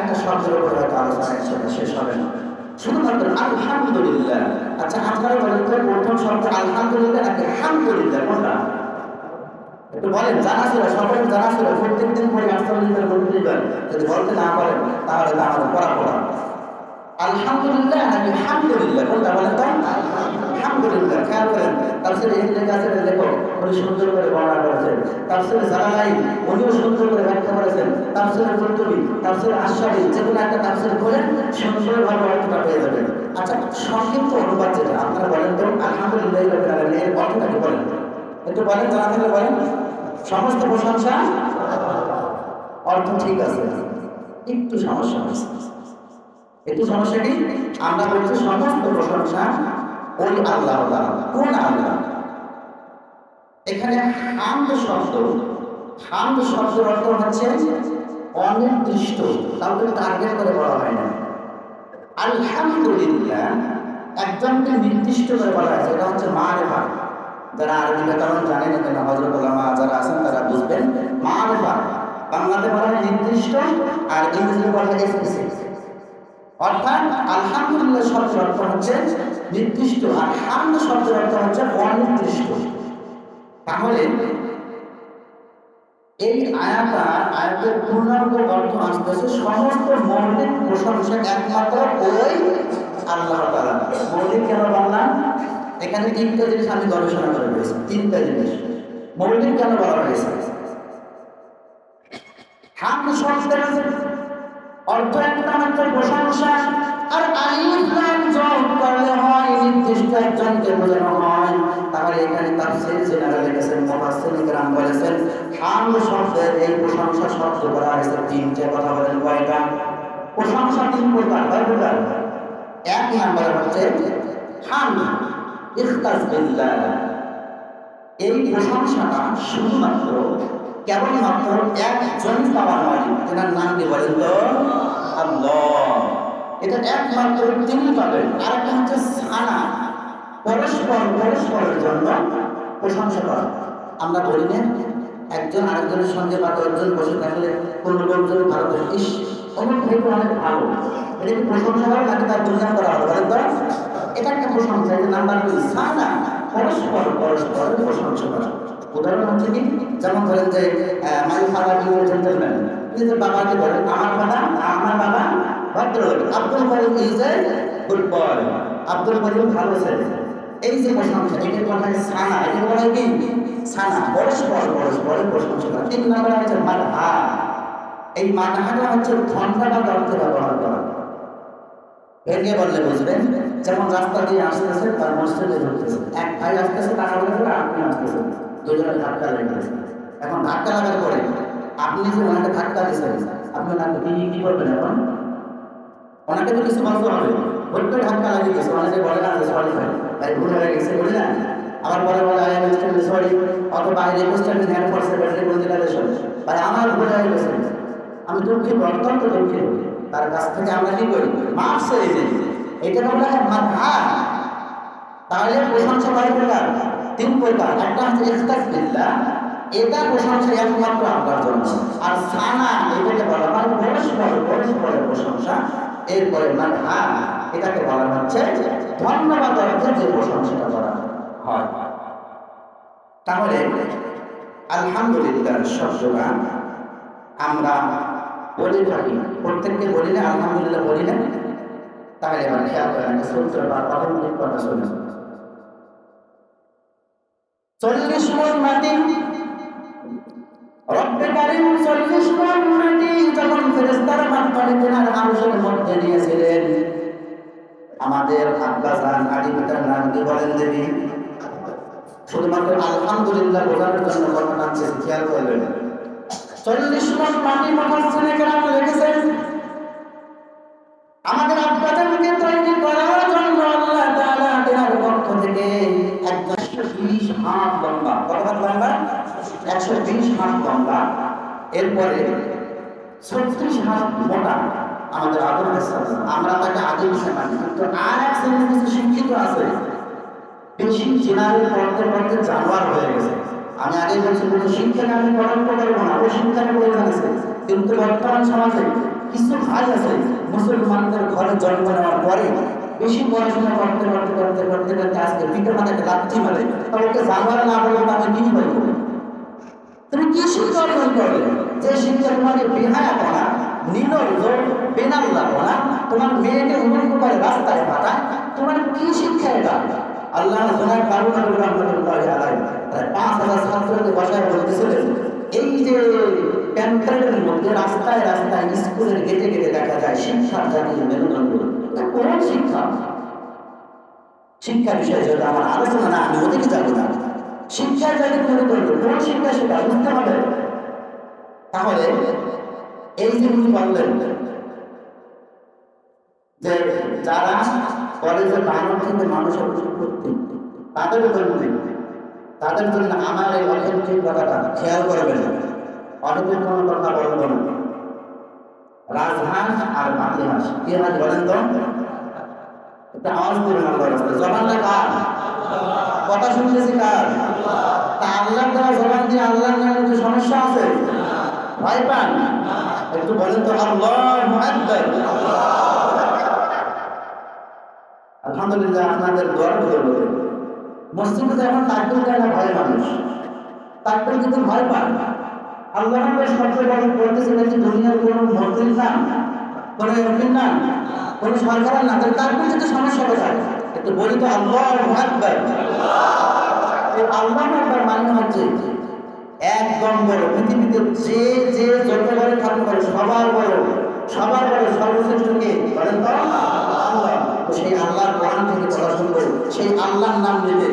একটা শব্দের উপরে হয়তো আলোচনা একসাথে শেষ হবে না। শুধুমাত্র আলহামদুলিল্লাহ। আচ্ছা আপনারা বলেন প্রথম শব্দ আলহামদুলিল্লাহ নাকি আলহামদুলিল্লাহ কোনটা? একটু বলেন, জানা ছিল, সবাই জানা ছিল প্রত্যেক দিন পরে আলহামদুলিল্লাহ যদি বলতে না পারেন, তাহলে তো আমাদের পড়া পড়া আলহামদুলিল্লাহ নাকি আলহামদুলিল্লাহ কোনটা বলেন তো? খেয়াল করেন তাফসির ইবনে কাসির দেখো উনি সুন্দর করে বর্ণনা করেছেন। তাফসির জালালাই উনিও সুন্দর করে ব্যাখ্যা করেছেন। তাফসির কুরতুবি তাফসির আশরাফি যে কোনো একটা তাফসির করেন সুন্দরভাবে অর্থটা পেয়ে যাবেন। আচ্ছা সংক্ষিপ্ত অনুবাদ যেটা, আপনারা বলেন তো, আলহামদুলিল্লাহ রাব্বিল আলামিন, এর অর্থটা কি বলেন? একটু বলেন, জানা থাকলে বলেন। সমস্ত প্রশংসা? অর্থ ঠিক আছে। একটু সমস্যা আছে। একটু সমস্যা কি? আমরা বলছি সমস্ত প্রশংসা ওই আল্লাহ। কোন আল্লাহ? এখানে হামদ শব্দ। হামদ শব্দের অর্থ হচ্ছে অনির্দিষ্ট। কাউকে টার্গেট করে বলা হয় না। আলহামদুলিল্লাহ, একজনকে নির্দিষ্ট করে বলা হয়েছে এটা হচ্ছে মারেফা যারা আরবি ব্যাকরণ জানেন কেন হজরত ওলামা যারা আছেন, তারা বুঝবেন মারেফা বাংলাতে বলা হয় নির্দিষ্ট, আর ইংরেজিতে বলা হয় অর্থাৎ আলহামদুলিল্লাহ শব্দের অর্থ হচ্ছে নির্দিষ্ট আর হামদ শব্দের অর্থ হচ্ছে অনির্দিষ্ট। তাহলে এই আয়াতা আয়াতের পূর্ণাঙ্গ অর্থ আসতেছে সমস্ত মৌলিক প্রশংসা একমাত্র ওই আল্লাহ তাআলা। মৌলিক কেন বললাম? এখানে তিনটা জিনিস আমি গবেষণা করে পেয়েছি, তিনটা জিনিস। মৌলিক কেন বলা হয়েছে? হাম শব্দের অর্থ একটা মাত্র প্রশংসা আর আলিফ লাম যোগ করলে হয় নির্দিষ্ট একজনকে বোঝানো হয় তাহলে এখানে তাফসীর জেনারেল লিখেছেন মুফাসসির کرام বলেছেন হামদ শব্দের এই প্রশংসা শব্দ করা হয়েছে তিনটে কথা বলেন কয়টা প্রশংসা তিন প্রকার কয় প্রকার এক নম্বরে হচ্ছে হামদ ইখতাস বিল্লাহ এই প্রশংসাটা শুধুমাত্র কেবলমাত্র একজন পাওয়ার মালিক তেনার নাম কি বলেন তো? আল্লাহ। এটা একমাত্র তিনি পাবেন। আর একটা হচ্ছে সানা। পরস্পর পরস্পরের জন্য প্রশংসা করা। আমরা বলি না, একজন আরেকজনের সঙ্গে বা দশজন বসে থাকলে কোনো লোকজন ভালো করে ইস, অমুক ভাইটা অনেক ভালো। এটা কি প্রশংসা হবে নাকি তার দুর্নাম করা হবে? বলেন তো। এটা একটা প্রশংসা, এটা নাম্বার দুই সানা। পরস্পর পরস্পরের প্রশংসা করা উদাহরণ হচ্ছে কি যেমন ধরেন যে মাই ফাদার ইউ জেন্টলম্যান নিজের বাবাকে বলেন আমার বাবা আমার বাবা Abdul Karim is a good boy Abdul Karim ভালো ছেলে এই যে প্রশংসা বলা হয় সানা বলা হয় কি সানা পরস্পর পরস্পরের প্রশংসা করা তিন নম্বর হচ্ছে মানহা এই হচ্ছে ধন্যবাদ অর্থে ব্যবহার। ভেঙে বললে বুঝবেন, যেমন রাস্তা দিয়ে আসতেছে, তার মসজিদে ঢুকতেছে। এক ভাই আসতেছে তারা বলে আপনি আসতেছেন দুজনে ধাক্কা লেগেছে এখন ধাক্কা লাগার পরে আপনি যে ওনাকে ধাক্কা দিচ্ছেন আপনি ওনাকে কি কি করবেন এখন? ওনাকে তো কিছু বলতে হবে। করে ধাক্কা লাগিয়ে গেছে অনেকে বলে না সরি ভাই ভাই ভুল হয়ে গেছে বলি না আবার পরে বলে আই এম সরি অথবা I requested hand for separately consideration ভাই, আমার ভুল হয়ে গেছে। আমি দুঃখিত অত্যন্ত দুঃখিত তার কাছ থেকে আমরা কি করি? মাফ চেয়ে দিই এটা বলা হয় মাথা তাহলে প্রশংসা কয় প্রকার তিন প্রকার। একটা হচ্ছে ইখতাস বিল্লাহ এটা প্রশংসা একমাত্র আল্লাহর জন্য। আর সানা এটাকে বলা হয় পরস্পর পরস্পরের প্রশংসা। এরপরে মাথা এটাকে বলা হচ্ছে ধন্যবাদ অর্থে যে প্রশংসাটা করা হয়। তাহলে আলহামদুলিল্লাহ শব্দটা আমরা বলে থাকি প্রত্যেককে বলি না আলহামদুলিল্লাহ বলি না? তাহলে এবার খেয়াল করেন সূত্র বা অটোমেটিক কথা শুনে। চল্লিশ মন মাটি চল্লিশ মন মাটি যখন ফেরেস্তার মাধ্যমে আরশের মধ্যে নিয়েছিলেন, আমাদের আব্বা পিতার নাম কি বলেন দেবী? শুধুমাত্র আলহামদুলিল্লাহ বোঝানোর জন্য কথা টানছে খেয়াল করবেন। চল্লিশ মন মাটি মহাসিনে কেরাম লেগেছেন আমাদের আব্বাদেরকে তৈরি করার জন্য আল্লাহ তাআলা তেনার পক্ষ থেকে একশো বিশ হাত লম্বা। কত লম্বা? একশো বিশ হাত লম্বা। আমরা তাকে শিক্ষিত আছে। আমি আগে বলছি শিক্ষাকে আমি পড়াতে পারব না ও শিক্ষাকে বলে ফেলেছে কিন্তু বর্তমান সমাজে কিছু ভাই আছে, মুসলমানদের ঘরে জন্ম নেওয়ার পরে বেশি পড়াশোনা করতে করতে করতে করতে করতে আজকে পিঠে মাথাকে লাথি মারে। তবে ওকে জানোয়ার না বলব তাকে কি বলব? তুমি কি শিক্ষা অর্জন করবে যে শিক্ষা তোমাকে বেহায়া করা নির্লজ্জ বেনাল্লা করা তোমার মেয়েকে উন্নত করে রাস্তায় পাঠায়, তোমার কি শিক্ষা এটা? আল্লাহ জোনায় কারণ পাঁচ হাজার ছাত্রকে বসায় বলতেছিলেন, এই যে প্যান্টারের মধ্যে রাস্তায় রাস্তায় স্কুলের গেটে গেটে দেখা যায়, শিক্ষার জাতীয় মেরুদণ্ড। কোন শিক্ষা? শিক্ষা বিষয়ে যেটা আমার আলোচনা না, আমি ওদিকে যাব না? শিক্ষার জাতীয় মেরুদণ্ড তাহলে এই যে উনি বললেন যে যারা কলেজে বানর থেকে মানুষের উৎপত্তি তাদের জন্য তাদের জন্য আমার এই অথেন্টিক কথাটা খেয়াল করবেন। অনেকের কোনো কথা বলব না। রাজহাঁস আর বাকি হাঁস কি হাঁস বলেন তো? একটা আওয়াজ করে না রাস্তায় জবানটা কার? কথা শুনতেছি কার? তা আল্লাহ দেওয়া জবান দিয়ে আল্লাহর নামে সমস্যা আছে। ভয় পান? একটু বলেন তো আল্লাহ আকবার আলহামদুলিল্লাহ, আপনাদের দোয়ার বদলে মসজিদে যখন তাকবির দেয় না, ভয় মানুষ। তাকবির কিন্তু ভয় পান আল্লাহ সবচেয়ে বড় বলতেছে এটা কি দুনিয়ার কোনো মন্ত্রীর নাম, কোনো এমপির নাম, কোনো সরকারের নাম? তাহলে তাকবির কিন্তু সমস্যা কোথায়? একটু বলি তো আল্লাহ আকবার আল্লাহ আকবার মানে হচ্ছে একদম বড় পৃথিবীতে যে যে যত বড় ঠাকুর করে সবার বড় সবার বড় সর্বশ্রেষ্ঠ কে? বলেন তো। আল্লাহ সেই আল্লাহর কোরআন থেকে কথা শুনব সেই আল্লাহর নাম নিতে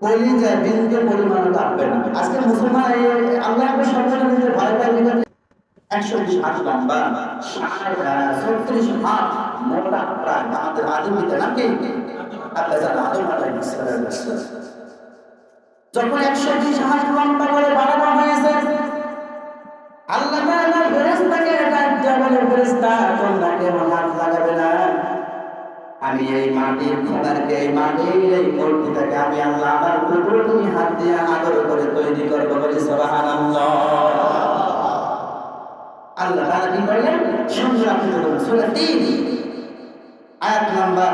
কলিজা বিন্দু পরিমাণ না। আজকে মুসলমান এই আল্লাহকে সন্তান নিতে ভয় একশো ছত্রিশ হাত মোটা প্রায়। আমাদের আদিমিতে নাকি? আল্লাহ জানা, আদম সালাম। যখন একশো বিশ হাত লম্বা করে বানানো হয়েছে, আল্লাহ তাআলা ফেরেশতাকে ডাক দিয়ে বলে, ফেরেশতা, তোমরা কেউ হাত লাগাবে না। আমি এই মাটির খোদারকে এই মাটির এই মূর্তিটাকে আমি আল্লাহ আমার কুদরতি হাত দিয়ে আদর করে তৈরি করব বলি, সুবহানাল্লাহ। আল্লাহ তাআলা কি করলেন সুন্দর আপনি বলুন সূরা 3 আয়াত নাম্বার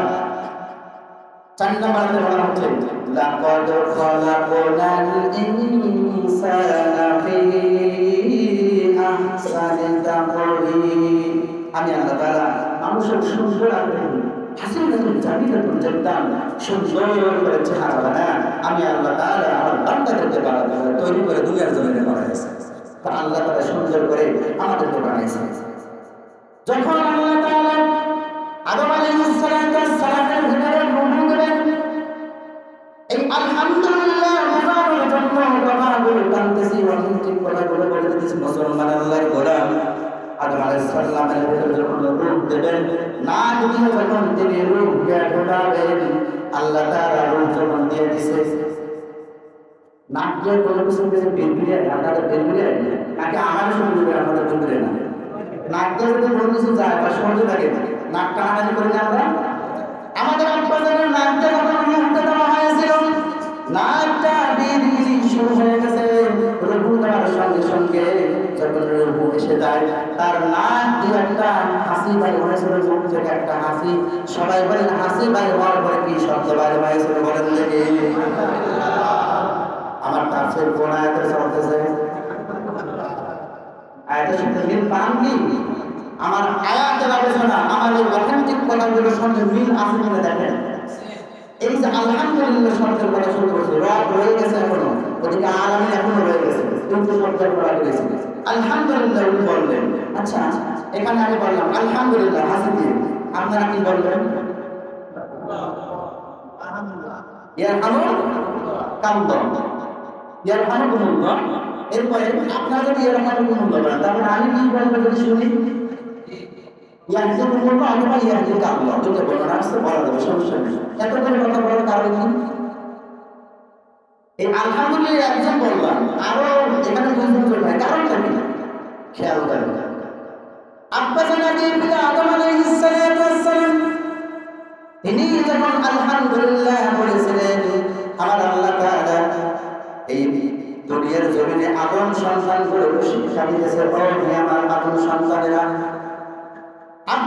চার নম্বরে বলা হচ্ছে লাকাদ খালাকনাল ইনসানা ফি আহসানি তাকওয়িম আমি আল্লাহ তাআলা মানুষের সুন্দর আকৃতি হাসিনাতুল জামিলাতুল জাদ্দান সুন্দর করে চেহারা বানায়। আমি আল্লাহ তাআলা আমার বান্দাদেরকে বানাতে তৈরি করে দুনিয়ার জমিনে বানাইছে। তা আল্লাহ তাআলা সুন্দর করে আমাদেরকে বানাইছে। যখন আল্লাহ তাআলা আদম মুসলমান আল্লাহর গোলাম আদম আলাইহিস সালামের ভিতরে যখন রূপ দেবেন, না যখন তিনি রূপ ঢোকাবেন আল্লাহ রূপ যখন দিয়ে নাক কিছু নাকি আমার শুনবে আপনাদের বিলবিলে না নাক দিয়ে কিছু যায় বা নাক করি না? আমরা আমাদের আব্বাজানের নাকটা যখন মুখটা দেওয়া হয়েছিল? নাকটা শুরু হয়ে যায়। তার নাক দিয়ে একটা হাসি বাইর হয়েছিল মুখ একটা হাসি। সবাই বলেন হাসি বাইর হওয়ার পরে কি শব্দ বাইর হয়েছিল বলেন আমার তাফসীর কোন আয়াতের সাথে মিল পান কি? আমার আয়াতের আলোচনা, আমার এই অথেন্টিক কথাগুলোর সঙ্গে মিল আছে কিনা দেখেন। এই যে আলহামদুলিল্লাহ শব্দের কথা শুরু করছে, রব রয়ে গেছে এখনও। ওদিকে আলামিন এখনও রয়ে গেছে, কিন্তু শব্দের করা গেছে। আলহামদুলিল্লাহ, উনি বললেন। আচ্ছা এখানে আমি বললাম, আলহামদুলিল্লাহ, হাসি দিয়ে। আপনারা কি ইয়ারহামুকুমুল্লাহ এরপরে আপনারা যদি এরকম তারপরে আমি কি বলব যদি শুনি? আল্লাহ দুটো বলব করে আদম তিনি যখন আলহামদুলিল্লাহ বলেছিলেন, আমার আল্লাহ এই দুনিয়ার জমিনে আদম শিক্ষা দিতেছে, ও আমার আদম সন্তানেরা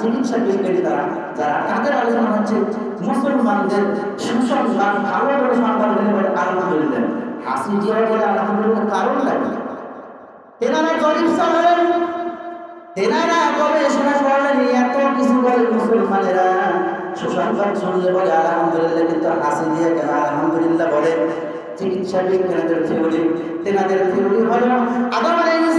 চিকিৎসা বিজ্ঞানী যারা যারা তাদের আলোচনা হচ্ছে মুসলমানদের সুসংবাদ, ভালো করে সংবাদ আলহামদুলিল্লাহ। হাসি দিয়ে বলে কারণ লাগে তেনারা গরিব তেনারা এত কিছু বলে মুসলমানেরা। সুসংবাদ শুনলে বলে আলহামদুলিল্লাহ, কিন্তু হাসি দিয়ে কেন আলহামদুলিল্লাহ বলে? চিকিৎসা বিজ্ঞানীদের থিওরি। তেনাদের থিওরি হলো, আদম আলাইহিস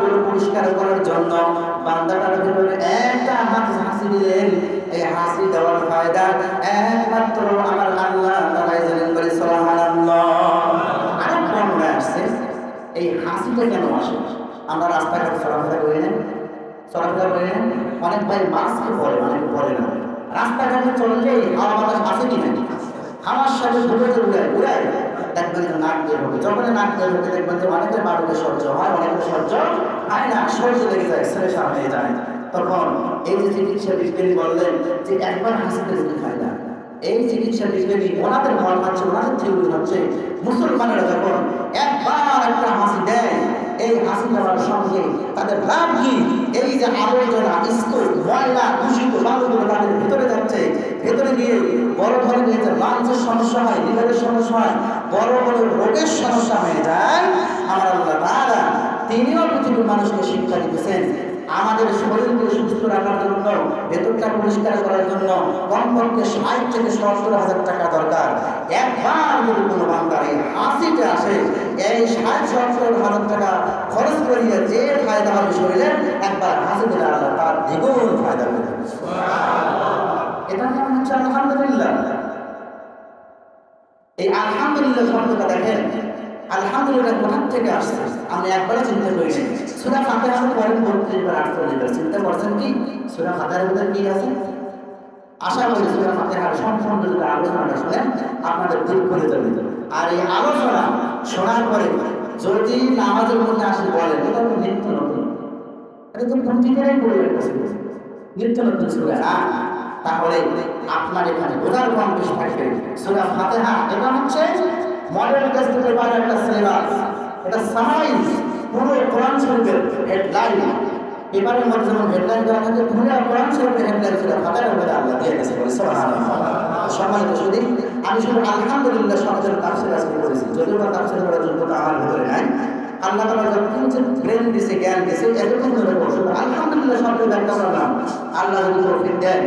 পরিষ্কার করার জন্য বান্দাটার ভিতরে একটা হাত হাসি দিলেন এই হাসি দেওয়ার ফায়দা একমাত্র আমার আল্লাহ তাআলাই জানেন বলে বর্ণনা আসছে, এই হাসিটা কেন আসে? আমরা রাস্তাঘাটে চলাফেরা করি না? চলাফেরা করে অনেক ভাই মাস্ক পরে, অনেক পরে না। রাস্তাঘাটে চললেই হাওয়া বাতাস আসে কি নাকি হাওয়ার সাথে উড়ায় উড়ায়। দেখবেন যে নাক যখন নাক দেখবেন যে অনেকের বাড়িতে সহ্য হয় অনেকের সহ্য হয় না। সহ্য লেগে যায় শ্রেষা হয়ে যায়। তখন এই যে চিকিৎসা বিজ্ঞানী বললেন যে একবার ফায়দা এই চিকিৎসা বিজ্ঞানী, ওনাদের মন ওনাদের থিওরি হচ্ছে, মুসলমানেরা যখন একবার একটা হাসি দেয়, এই হাসি দেওয়ার সঙ্গে তাদের লাভ কি? এই যে আবর্জনা স্তূপ ময়লা, দূষিত বালুগুলো তাদের ভেতরে যাচ্ছে, ভেতরে গিয়ে বড় ধরনের সমস্যা হয় লিভারের সমস্যা হয়। বড় বড় রোগের সমস্যা হয়ে যায়। আমার আল্লাহ তারা তিনিও পৃথিবীর মানুষকে শিক্ষা দিতেছেন। আমাদের শরীরকে সুস্থ রাখার জন্য ভেতরটা পরিষ্কার করার জন্য কমপক্ষে ষাট থেকে সত্তর হাজার টাকা দরকার। একবার যদি কোনো বান্দার এই হাসিতে আসে এই ষাট সত্তর হাজার টাকা খরচ করিয়ে যে ফায়দা হবে শরীরে একবার হাসি দিলে আল্লাহ তার দ্বিগুণ ফায়দা হবে এটা নাম হচ্ছে আলহামদুলিল্লাহ। এই আলহামদুলিল্লাহ শব্দটা দেখেন, আলহামদুলিল্লাহ কোথার থেকে আসছে? আমি একবারও চিন্তা করিনি সুরা ফাতেহা পরে বত্রিশ বার আটচল্লিশ বার। চিন্তা করছেন কি? সুরা ফাতেহার ভিতরে কি আছে? আশা করি সুরা ফাতেহার সম্পূর্ণ যদি আলোচনাটা শুনেন, আপনাদের দূর করে যাবে আর এই আলোচনা শোনার পরে যদি নামাজের মধ্যে আসে বলেন, এটা তো নিত্য নতুন। এটা তো প্রতিদিনই করে নিত্য নতুন সুরা। তাহলে আপনার এখানে কম বেশি থাকবে সুরা ফাতেহা, এটা হচ্ছে মডেল টেস্ট পেপার একটা সিলেবাস এটা সামাইজ পুরো কোরআন শরীফের হেডলাইন পেপারের মধ্যে যেমন হেডলাইন দেওয়া থাকে, পুরো কোরআন শরীফের হেডলাইন ছিল ফাতেহার মধ্যে আল্লাহ দিয়ে গেছে বলে, সুবহানাল্লাহ। সম্মানিত শুধু, আমি শুধু আলহামদুলিল্লাহ সমাজের তাফসির আজকে করেছি যদিও বা তাফসির করার যোগ্যতা আমার ভিতরে নাই। আল্লাহ তালা যতক্ষণ যে, ব্রেন দিছে, জ্ঞান দিছে এতক্ষণ ধরে শুধু আলহামদুলিল্লাহ শব্দ ব্যাখ্যা করলাম আল্লাহ যদি দেয়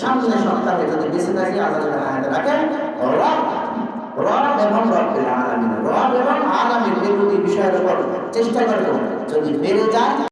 সামনে সপ্তাহে যদি বেঁচে থাকি, আল্লাহ যদি হায়াতে রাখে রব রব এবং রব্বিল আলামিন। রব এবং আলামিন এই দুটি বিষয়ের উপর চেষ্টা করব। যদি বেড়ে যায়